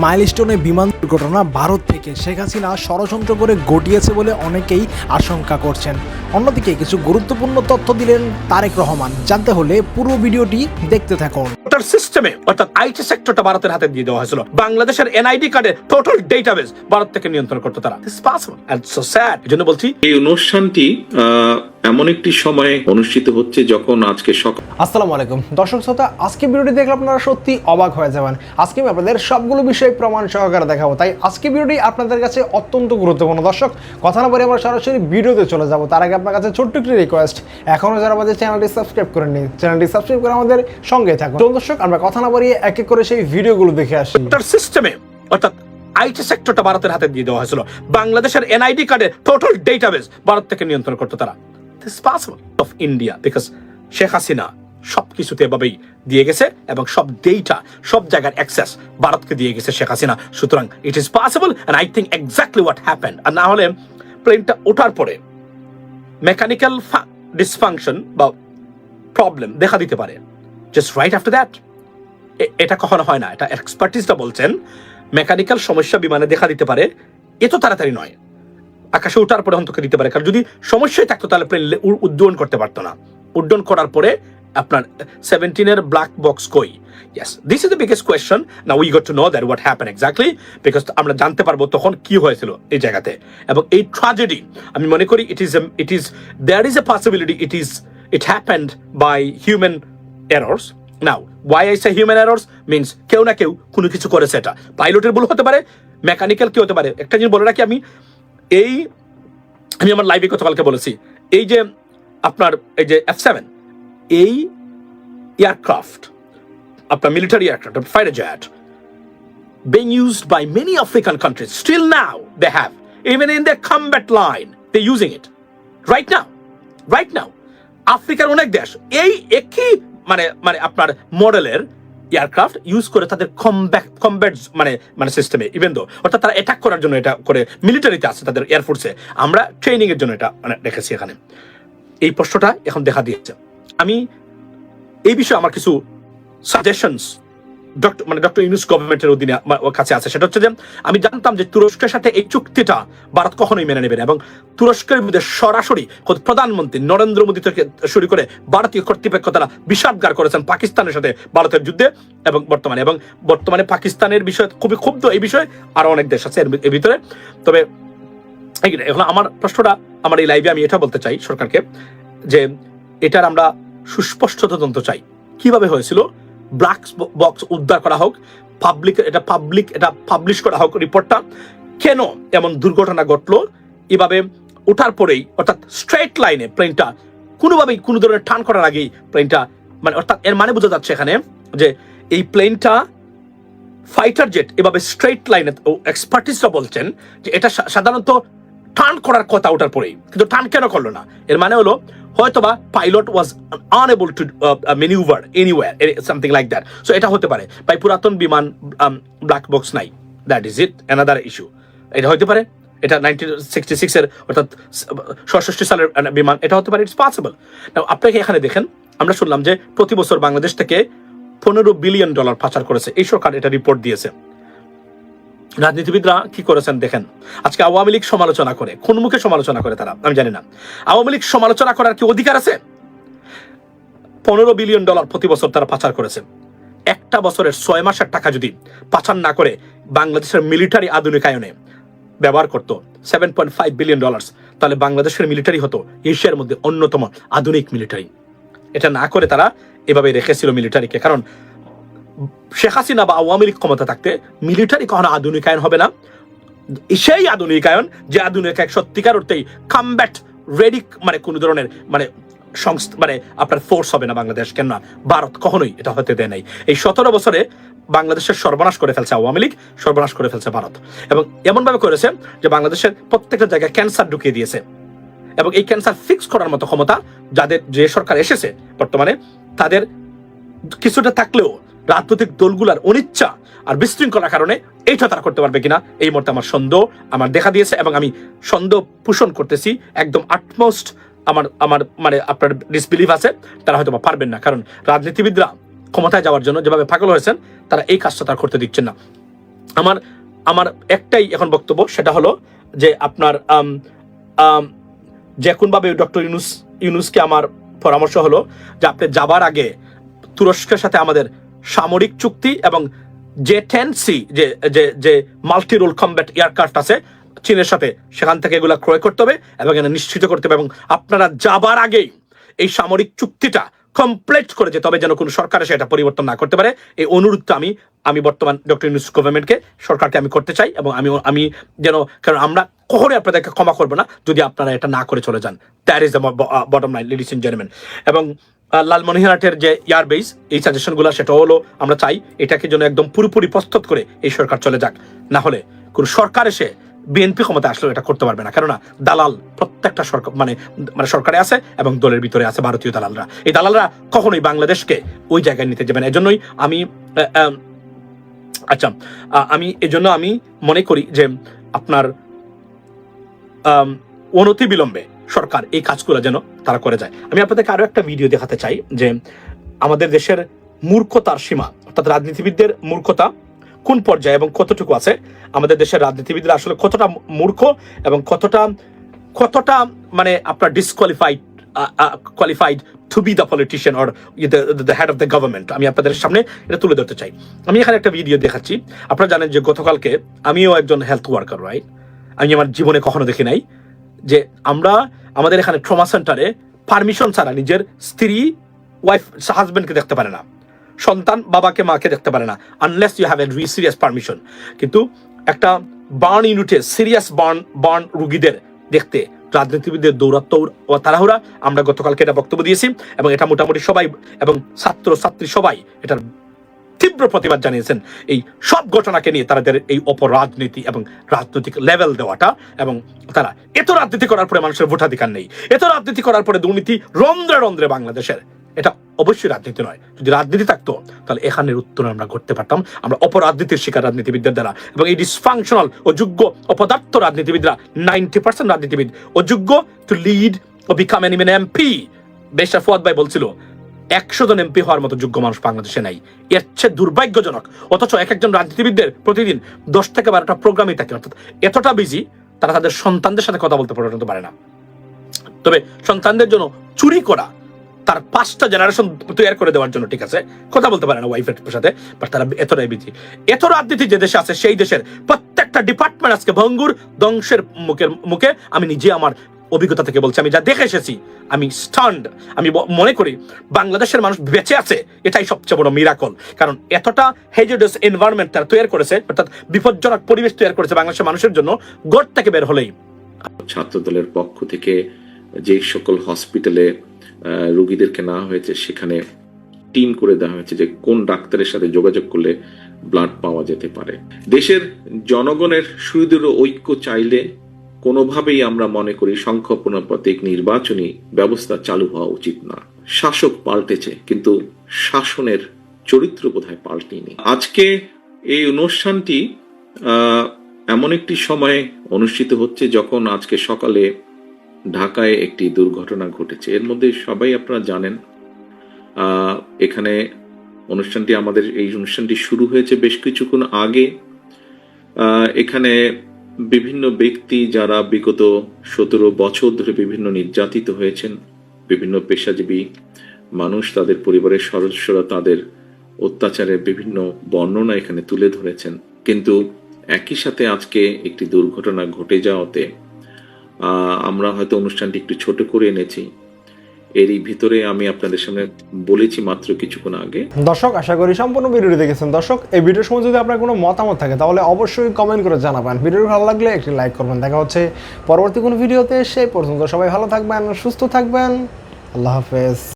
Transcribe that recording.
মাইলস্টোনে বিমান দুর্ঘটনা ভারত থেকে। শেখ হাসিনা ষড়যন্ত্র করে ঘটিয়েছে বলে অনেকেই আশঙ্কা করছেন। অন্যদিকে কিছু গুরুত্বপূর্ণ তথ্য দিলেন তারেক রহমান। জানতে হলে পুরো ভিডিওটি দেখতে থাকুন। টোটাল সিস্টেমে অর্থাৎ আইটি সেক্টরটা ভারতের হাতে দিয়ে দেওয়া হয়েছিল। বাংলাদেশের এনআইডি কার্ডের টোটাল ডেটাবেস ভারত থেকে নিয়ন্ত্রণ করতো তারা। This possible and so sad এজন্য বলছি এই অনুষ্ঠানটি এমন একটি সময়ে অনুষ্ঠিত হচ্ছে যখন আজকে সকাল আসসালামু আলাইকুম। দর্শক শ্রোতা আজকে ভিডিওটি দেখলে আপনারা সত্যি অবাক হয়ে যাবেন। আজকে আমি আপনাদের সবগুলো বিষয় প্রমাণ সহকারে দেখাবো। তাই আজকে ভিডিওটি আপনাদের কাছে অত্যন্ত গুরুত্বপূর্ণ। দর্শক কথা না বলে আমরা সরাসরি ভিডিওতে চলে যাব। তার আগে আপনার কাছে ছোট্ট একটি রিকোয়েস্ট এখনও যারা আমাদের চ্যানেলটি সাবস্ক্রাইব করে নিন চ্যানেলটি সাবস্ক্রাইব করে আমাদের সঙ্গে থাকুন। তো দর্শক, আমরা কথা না বাড়িয়ে এক এক করে সেই ভিডিওগুলো দেখে আসি। টোটাল সিস্টেমে অর্থাৎ আইটি সেক্টরটা ভারতের হাতে দিয়ে দেওয়া হয়েছিল। বাংলাদেশের এনআইডি কার্ডের টোটাল ডেটাবেস ভারত থেকে নিয়ন্ত্রণ করতো তারা। This possible of India because Sheikh Hasina সব কিছুতে এভাবেই দিয়ে গেছে এবং সব ডেটা সব জায়গার অ্যাক্সেস ভারতকে দিয়ে গেছে শেখ হাসিনা সুতরাং it is possible and I think exactly what happen আর না হলে প্লেনটা ওঠার পরে মেকানিক্যাল ডিসফাংশন বা প্রবলেম দেখা দিতে পারে। জাস্ট রাইট আফটার দ্যাট এটা কখনো হয় না। এটা এক্সপার্টিসটা বলছেন। মেকানিক্যাল সমস্যা বিমানে দেখা দিতে পারে। এত তাড়াতাড়ি নয়। আকাশে ওঠার পরে অন্তকে দিতে পারে। কারণ যদি সমস্যাই থাকতো, তাহলে প্লেন উড্ডয়ন করতে পারতো না। উড্ডয়ন করার পরে আপনার সেভেন্টিনের ব্ল্যাক বক্স কই? Yes this is the biggest question না we got to know that what happen exactly because আমরা জানতে পারব তখন কি হয়েছিল এই জায়গাতে। এবং এই ট্রাজেডি আমি মনে করি it is it is there is a possibility it is it happened by human errors now why I say human errors means কেউ না কেউ কোনো কিছু করেছে এটা পাইলটের ভুল হতে পারে মেকানিক্যাল কি হতে পারে একটা জিনিস বলে রাখি আমি এই আমি আমার লাইভে গতকালকে বলেছি এই যে আপনার এই যে এফ সেভেন এই এয়ারক্রাফট আপনার military aircraft fighter jet being used by many African countries. Still now, they have. Even in their combat line, they're using it. Right now. Right now. আফ্রিকার অনেক দেশ এই একই মানে মানে আপনার মডেলের এয়ারক্রাফট ইউজ করে তাদের কমব্যাক কমব্যাট মানে মানে সিস্টেমে ইভেন দো অর্থাৎ তারা অ্যাটাক করার জন্য এটা করে মিলিটারিতে আছে তাদের এয়ারফোর্সে আমরা ট্রেনিংয়ের জন্য এটা মানে রেখেছি এখানে। এই প্রশ্নটা এখন দেখা দিয়েছে। আমি এই বিষয়ে আমার কিছু সাজেশনস ডক্টর মানে ডক্টর ইউনুস গভর্নমেন্টের অধীনে কাছে আছে। সেটা হচ্ছে যে, আমি জানতাম যে তুরস্কের সাথে এই চুক্তিটা ভারত কখনোই মেনে নেবে না এবং তুরস্কের মধ্যে সরাসরি প্রধানমন্ত্রী নরেন্দ্র মোদী থেকে শুরু করে ভারতীয় কর্তৃপক্ষ তারা বিষাদগার করেছেন পাকিস্তানের সাথে ভারতের যুদ্ধে এবং বর্তমানে। এবং বর্তমানে পাকিস্তানের বিষয়ে খুবই ক্ষুব্ধ এই বিষয়ে আরও অনেক দেশ আছে এর ভিতরে। তবে এখন আমার প্রশ্নটা, আমার এই লাইভে আমি এটা বলতে চাই সরকারকে যে এটার আমরা সুস্পষ্ট তদন্ত চাই। কীভাবে হয়েছিল? ব্ল্যাক বক্স উদ্ধার করা হোক পাবলিক এটা পাবলিক এটা পাবলিশ করা হোক রিপোর্টটা কেন এমন দুর্ঘটনা ঘটলো? এভাবে ওঠার পরেই, অর্থাৎ স্ট্রেট লাইনে প্লেনটা কোনোভাবেই কোনো ধরনের টার্ন করার আগেই প্লেনটা মানে অর্থাৎ এর মানে বোঝা যাচ্ছে এখানে যে এই প্লেনটা ফাইটার জেট এভাবে স্ট্রেট লাইনে এক্সপার্টিসরা বলছেন যে এটা সাধারণত টার্ন করার কথা ওঠার পরেই। কিন্তু টার্ন কেন করল না? এর মানে হলো, হয়তোবা pilot was unable to manoeuvre anywhere something like that so এটা হতে পারে বাই পুরাতন বিমান ব্ল্যাক বক্স নাই। That is it another issue এটা হতে পারে, এটা নাইনটিন সিক্সটি সিক্সের অর্থাৎ ষষ্ঠী সালের বিমান, এটা হতে পারে ইটস পসিবল আপনাকে এখানে দেখেন, আমরা শুনলাম যে প্রতি বছর বাংলাদেশ থেকে পনেরো বিলিয়ন ডলার পাচার করেছে। এই সরকার এটা রিপোর্ট দিয়েছে। রাজনীতিবিদরা কি করেছেন দেখেন। আজকে আওয়ামী লীগ সমালোচনা করে, কোন মুখে সমালোচনা করে তারা? আমি জানি না। আওয়ামী লীগ সমালোচনা করার কি অধিকার আছে? পনেরো বিলিয়ন ডলার প্রতি বছর তারা পাচার করেছে। একটা বছরের ছয় মাসের টাকা যদি পাচার না করে বাংলাদেশের মিলিটারি আধুনিকায়নে ব্যবহার করতো, seven point five billion dollars, তাহলে বাংলাদেশের মিলিটারি হতো এশিয়ার মধ্যে অন্যতম আধুনিক মিলিটারি। এটা না করে তারা এভাবে রেখেছিল মিলিটারিকে, কারণ শেখ হাসিনা বা আওয়ামী লীগ ক্ষমতা থাকতে মিলিটারি কখনো আধুনিকায়ন হবে না। সেই আধুনিকায়ন, যে আধুনিকায়ন সত্যিকার অর্থেই কামব্যাট রেডি মানে কোন ধরনের মানে সংস্থা মানে আপনার ফোর্স হবে না বাংলাদেশ। কেন না ভারত কখনোই এটা হতে দেয় নাই। এই সতেরো বছরে বাংলাদেশের সর্বনাশ করে ফেলছে আওয়ামী লীগ, সর্বনাশ করে ফেলছে ভারত। এবং এমনভাবে করেছে যে বাংলাদেশের প্রত্যেকটা জায়গায় ক্যান্সার ঢুকিয়ে দিয়েছে। এবং এই ক্যান্সার ফিক্স করার মতো ক্ষমতা যাদের, যে সরকার এসেছে বর্তমানে, তাদের কিছুটা থাকলেও রাজনৈতিক দলগুলার অনিচ্ছা আর বিশৃঙ্খলার কারণে এইটা তারা করতে পারবে কিনা, এই মুহূর্তে আমার সন্দেহ, আমার দেখা দিয়েছে এবং আমি সন্দেহ পোষণ করতেছি। একদম আটমোস্ট আমার আমার মানে আপনার ডিসবিলিভ আছে, তারা হয়তো পারবেন না। কারণ রাজনীতিবিদরা ক্ষমতায় যাওয়ার জন্য যেভাবে পাগল হয়েছেন, তারা এই কাজটা তারা করতে দিচ্ছেন না। আমার আমার একটাই এখন বক্তব্য, সেটা হলো যে আপনার যে কোনভাবে ডক্টর ইউনুস, ইউনুসকে আমার পরামর্শ হলো যে আপনি যাবার আগে তুরস্কের সাথে আমাদের সামরিক চুক্তি এবং যে টেন সি যে যে যে মাল্টি রোল কম্ব্যাট এয়ারক্রাফট আছে, চীনের সাথে সেখান থেকে এগুলো ক্রয় করতে হবে এবং এটা নিশ্চিত করতে হবে এবং আপনারা যাবার আগেই এই সামরিক চুক্তিটা কমপ্লিট করে যেতে হবে যেন কোনো সরকার এসে এটা পরিবর্তন না করতে পারে। এই অনুরোধটা আমি আমি বর্তমান ডক্টর ইউনুস গভর্নমেন্টকে সরকারকে আমি করতে চাই এবং আমি আমি যেন, কারণ আমরা কখনোই আপনাদেরকে ক্ষমা করব না যদি আপনারা এটা না করে চলে যান। That is the bottom line ladies in gentleman এবং লালমনিরহাটের যে এয়ার বেস এই সাজেশনগুলো সেটা হলো, আমরা চাই এটাকে যেন একদম পুরোপুরি প্রস্তুত করে এই সরকার চলে যাক। না হলে কোন সরকার এসে বিএনপি ক্ষমতা আসলেও এটা করতে পারবে না। কেননা দালাল প্রত্যেকটা সরকার মানে মানে সরকারে আছে এবং দলের ভিতরে আছে ভারতীয় দালালরা। এই দালালরা কখনোই বাংলাদেশকে ওই জায়গায় নিতে যাবে না। এজন্যই আমি আচ্ছা আমি, এজন্য আমি মনে করি যে আপনার অনতি বিলম্বে সরকার এই কাজগুলো যেন তারা করে যায়। আমি আপনাদেরকে আরও একটা ভিডিও দেখাতে চাই যে আমাদের দেশের মূর্খতার সীমা, অর্থাৎ রাজনীতিবিদদের মূর্খতা কোন পর্যায়ে এবং কতটুকু আছে? আমাদের দেশের রাজনীতিবিদরা আসলে কতটা মূর্খ এবং কতটা কতটা মানে আপনার disqualified qualified to be the politician or the head of the government আমি আপনাদের সামনে এটা তুলে ধরতে চাই। আমি এখানে একটা ভিডিও দেখাচ্ছি। আপনারা জানেন যে গতকালকে আমিও একজন হেলথ ওয়ার্কার রাইট আমি আমার জীবনে কখনো দেখি নাই। যে আমরা আমাদের এখানে ট্রমা সেন্টারে পারমিশন ছাড়া নিজের স্ত্রী ওয়াইফ হাজবেন্ডকে দেখতে পারে না। সন্তান বাবাকে, মাকে দেখতে পারে না আনলেস ইউ হ্যাভ এ রি সিরিয়াস পারমিশন কিন্তু একটা বার্ন ইউনিটে সিরিয়াস বার্ন বার্ন রুগীদের দেখতে, রাজনীতিবিদদের দৌরাত্ম ও তাড়াহুড়া, আমরা গতকালকে এটা বক্তব্য দিয়েছি, এবং এটা মোটামুটি সবাই এবং ছাত্র ছাত্রী সবাই এটার তীব্র প্রতিবাদ জানিয়েছেন এই সব ঘটনাকে নিয়ে তাদের এই অপরাজনীতি এবং রাজনৈতিক লেভেল দেওয়াটা এবং তারা এত রাজনীতি করার পরে মানুষের ভোটাধিকার নেই। এত রাজনীতি করার পরে দুর্নীতি রন্ধ্রে রন্ধ্রে বাংলাদেশের। এটা অবশ্যই রাজনীতি নয়। যদি রাজনীতি থাকতো, তাহলে এখানের উত্তর আমরা করতে পারতাম। আমরা অপরাজনীতির শিকার রাজনীতিবিদদের দ্বারা এবং এই ডিসফাংশনাল অযোগ্য, অপদার্থ রাজনীতিবিদরা নাইনটি পার্সেন্ট রাজনীতিবিদ, অযোগ্য টু লিড ও বিকাম এন ইভেন এমপি বেশা ফুয়াদ ভাই বলছিল একশো জন এমপি হওয়ার মতো যোগ্য মানুষ বাংলাদেশে নাই। এর চেয়ে দুর্ভাগ্যজনক, অথচ এক একজন রাজনীতিবিদদের প্রতিদিন দশ থেকে বারোটা প্রোগ্রামই থাকে, অর্থাৎ এতটা বিজি তারা তাদের সন্তানদের সাথে কথা বলতে পর্যন্ত পারে না। তবে সন্তানদের জন্য চুরি করা, তার পাঁচটা জেনারেশন তৈরি করে দেওয়ার জন্য ঠিক আছে, কথা বলতে পারে না ওয়াইফের সাথে বাট তারা এতটাই বিজি এত রাজনীতি যে দেশে আছে, সেই দেশের প্রত্যেকটা ডিপার্টমেন্ট আজকে ভঙ্গুর, ধ্বংসের মুখের মুখে আমি নিজে আমার অভিজ্ঞতা থেকে বলছি, আমি যা দেখে এসেছি, আমি স্টান্ড আমি মনে করি বাংলাদেশের মানুষ বেঁচে আছে, এটাই সবচেয়ে বড় মিরাকল কারণ এতটা হেজেডাস এনভায়রনমেন্ট তারা তৈরি করেছে, অর্থাৎ বিপজ্জনক পরিবেশ তৈরি করেছে বাংলাদেশের মানুষের জন্য, গড় থেকে বের হলেই। ছাত্রদলের পক্ষ থেকে যে সকল হসপিটালে রোগীদেরকে নেওয়া হয়েছে, সেখানে টিম করে দেওয়া হয়েছে যে কোন ডাক্তারের সাথে যোগাযোগ করলে ব্লাড পাওয়া যেতে পারে। দেশের জনগণের সুদৃঢ় ঐক্য চাইলে কোনোভাবেই আমরা মনে করি সংখ্যাপনাপাতিক নির্বাচনী ব্যবস্থা চালু হওয়া উচিত না। শাসক পাল্টেছে, কিন্তু শাসনের চরিত্র বোধহয় পাল্টেনি। আজকে এই অনুষ্ঠানটি এমন একটি সময়ে অনুষ্ঠিত হচ্ছে যখন আজকে সকালে ঢাকায় একটি দুর্ঘটনা ঘটেছে। এর মধ্যে সবাই আপনারা জানেন এখানে অনুষ্ঠানটি আমাদের, এই অনুষ্ঠানটি শুরু হয়েছে বেশ কিছুক্ষণ আগে। এখানে বিভিন্ন ব্যক্তি যারা বিগত সতেরো বছর ধরে বিভিন্ন নির্যাতিত হয়েছেন, বিভিন্ন পেশাজীবী মানুষ, তাদের পরিবারের সদস্যরা তাদের অত্যাচারের বিভিন্ন বর্ণনা এখানে তুলে ধরেছেন। কিন্তু একই সাথে আজকে একটি দুর্ঘটনা ঘটে যাওয়াতে আমরা হয়তো অনুষ্ঠানটি একটু ছোট করে এনেছি। এরই ভিতরে আমি আপনাদের সামনে বলেছি মাত্র কিছুক্ষণ আগে। দর্শক, আশা করি সম্পূর্ণ ভিডিওটি দেখেছেন। দর্শক, এই ভিডিওর সময় যদি আপনার কোনো মতামত থাকে, তাহলে অবশ্যই কমেন্ট করে জানাবেন। ভিডিও ভালো লাগলে একটি লাইক করবেন। দেখা হচ্ছে পরবর্তী কোনো ভিডিওতে, সেই পর্যন্ত সবাই ভালো থাকবেন, সুস্থ থাকবেন। আল্লাহ হাফেজ।